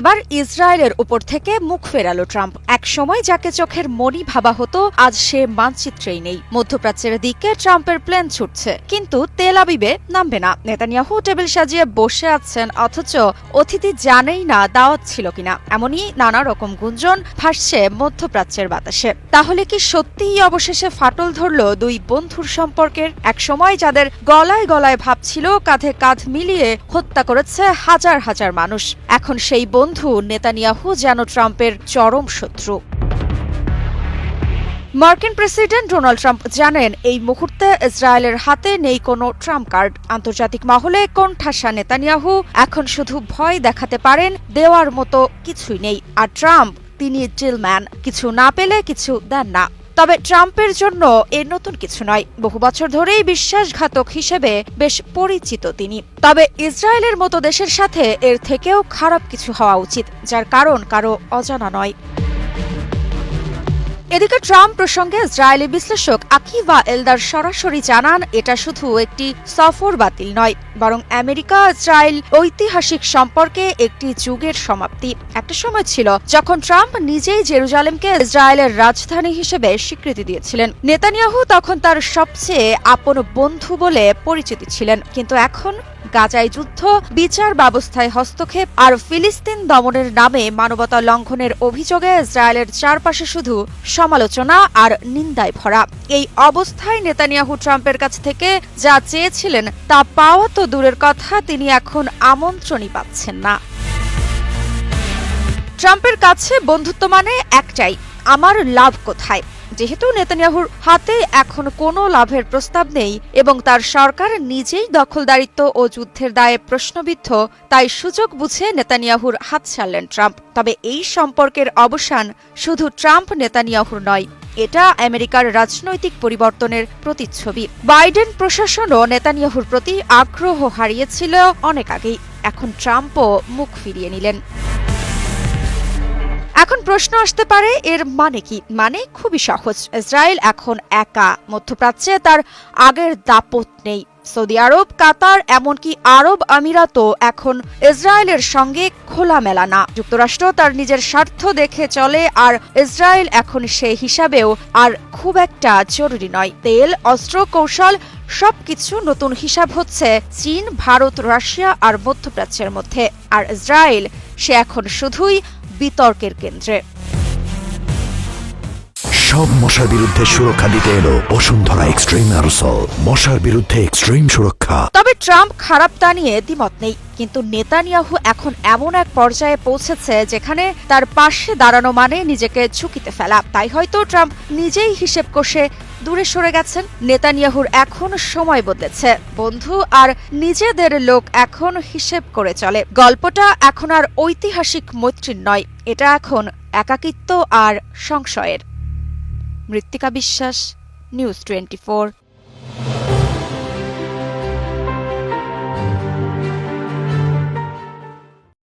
এবার ইসরায়েলের উপর থেকে মুখ ফেরালো ট্রাম্প। এক সময় যাকে চোখের মনি ভাবা হতো, আজ সে মানচিত্রেই নেই। মধ্যপ্রাচ্যের দিকে ট্রাম্পের প্লেন ছুটছে, কিন্তু তেল আবিবে নামবে না। নেতানিয়াহু টেবিল সাজিয়ে বসে আছেন, অথচ অতিথি জানেই না দাওয়াত ছিল কিনা। এমনই নানা রকম গুঞ্জন ভাসছে মধ্যপ্রাচ্যের বাতাসে। তাহলে কি সত্যিই অবশেষে ফাটল ধরল দুই বন্ধুর সম্পর্কের? এক সময় যাদের গলায় গলায় ভাবছিল কাঁধে কাঁধ মিলিয়ে হত্যা করেছে হাজার হাজার মানুষ। এখন সেই বন্ধু নেতানিয়াহু, যেন ট্রাম্পের চরম শত্রু। মার্কিন প্রেসিডেন্ট ডোনাল্ড ট্রাম্প জানেন, এই মুহূর্তে ইসরায়েলের হাতে নেই কোনো ট্রাম্প কার্ড। আন্তর্জাতিক মহলে কোন ঠাসা নেতানিয়াহু এখন শুধু ভয় দেখাতে পারেন, দেওয়ার মতো কিছুই নেই। আর ট্রাম্প, তিনি জেলম্যান, কিছু না পেলে কিছু দেন না। তবে ট্রাম্পের জন্য এ নতুন কিছু নয়। বহু বছর ধরেই বিশ্বাসঘাতক হিসেবে বেশ পরিচিত তিনি। তবে ইসরায়েলের মতো দেশের সাথে এর থেকেও খারাপ কিছু হওয়া উচিত, যার কারণ কারও অজানা নয়। এদিকে ট্রাম্প প্রসঙ্গে ইসরায়েলি বিশ্লেষক আকিভা এলদার সরাসরি জানান, এটা শুধু একটি সফর বাতিল নয়, বরং আমেরিকা, ইসরায়েল ঐতিহাসিক সম্পর্কে একটি যুগের সমাপ্তি। একটা সময় ছিল যখন ট্রাম্প নিজেই জেরুজালেমকে ইসরায়েলের রাজধানী হিসেবে স্বীকৃতি দিয়েছিলেন। নেতানিয়াহু তখন তার সবচেয়ে আপন বন্ধু বলে পরিচিতি ছিলেন, কিন্তু এখন গাজায় যুদ্ধ, বিচার ব্যবস্থায় হস্তক্ষেপ আর ফিলিস্তিন দমনের নামে মানবতা লঙ্ঘনের অভিযোগে ইসরায়েলের চারপাশে শুধু সমালোচনা আর নিন্দায় ভরা। এই অবস্থায় নেতানিয়াহু ট্রাম্পের কাছ থেকে যা চেয়েছিলেন তা পাওয়া তো দূরের কথা, তিনি এখন আমন্ত্রণই পাচ্ছেন না। ট্রাম্পের কাছে বন্ধুত্ব মানে একটাই, আমার লাভ কোথায়? যেহেতু নেতানিয়াহুর হাতে এখন কোনো লাভের প্রস্তাব নেই এবং তার সরকার নিজেই দখলদারিত্ব ও যুদ্ধের দায়ে প্রশ্নবিদ্ধ, তাই সুযোগ বুঝে নেতানিয়াহুর হাত ছাড়লেন ট্রাম্প। তবে এই সম্পর্কের অবসান শুধু ট্রাম্প নেতানিয়াহুর নয়, এটা আমেরিকার রাজনৈতিক পরিবর্তনের প্রতিচ্ছবি। বাইডেন প্রশাসনও নেতানিয়াহুর প্রতি আগ্রহ হারিয়েছিল অনেক আগেই। এখন ট্রাম্পও মুখ ফিরিয়ে নিলেন। এখন প্রশ্ন আসতে পারে, এর মানে কি? মানে খুবই সহজ। ইসরায়েল এখন একা। মধ্যপ্রাচ্যে তার আগের দাপট নেই। সৌদি আরব, কাতার, এমনকি আরব আমিরাতও এখন ইসরায়েলের সঙ্গে খোলামেলা না। যুক্তরাষ্ট্র তার নিজের স্বার্থ দেখে চলে, আর ইসরায়েল এখন সে হিসাবেও আর খুব একটা জরুরি নয়। তেল, অস্ত্র, কৌশল, সবকিছু নতুন হিসাব হচ্ছে চীন, ভারত, রাশিয়া আর মধ্যপ্রাচ্যের মধ্যে। আর ইসরায়েল, সে এখন শুধুই বিতর্কের কেন্দ্রে। সব মশার বিরুদ্ধে সুরক্ষা দিতে এলো বসুন্ধরা এক্সট্রিম অ্যারোসল। মশার বিরুদ্ধে এক্সট্রিম সুরক্ষা। তবে ট্রাম্প খারাপ তা নিয়ে দ্বিমত নেই, কিন্তু নেতানিয়াহু এখন এমন এক পর্যায়ে পৌঁছেছে যেখানে তার পাশে দাঁড়ানো মানে নিজেকে ঝুঁকিতে ফেলা। তাই হয়তো ট্রাম্প নিজেই হিসেব কষে দূরে সরে গেছেন। নেতানিয়াহুর এখন সময় বদলেছে। বন্ধু আর নিজেদের লোক এখন হিসেব করে চলে। গল্পটা এখন আর ঐতিহাসিক মৈত্রীর নয়, এটা এখন একাকিত্ব আর সংশয়ের। মৃত্তিকা বিশ্বাস নিউজ টোয়েন্টি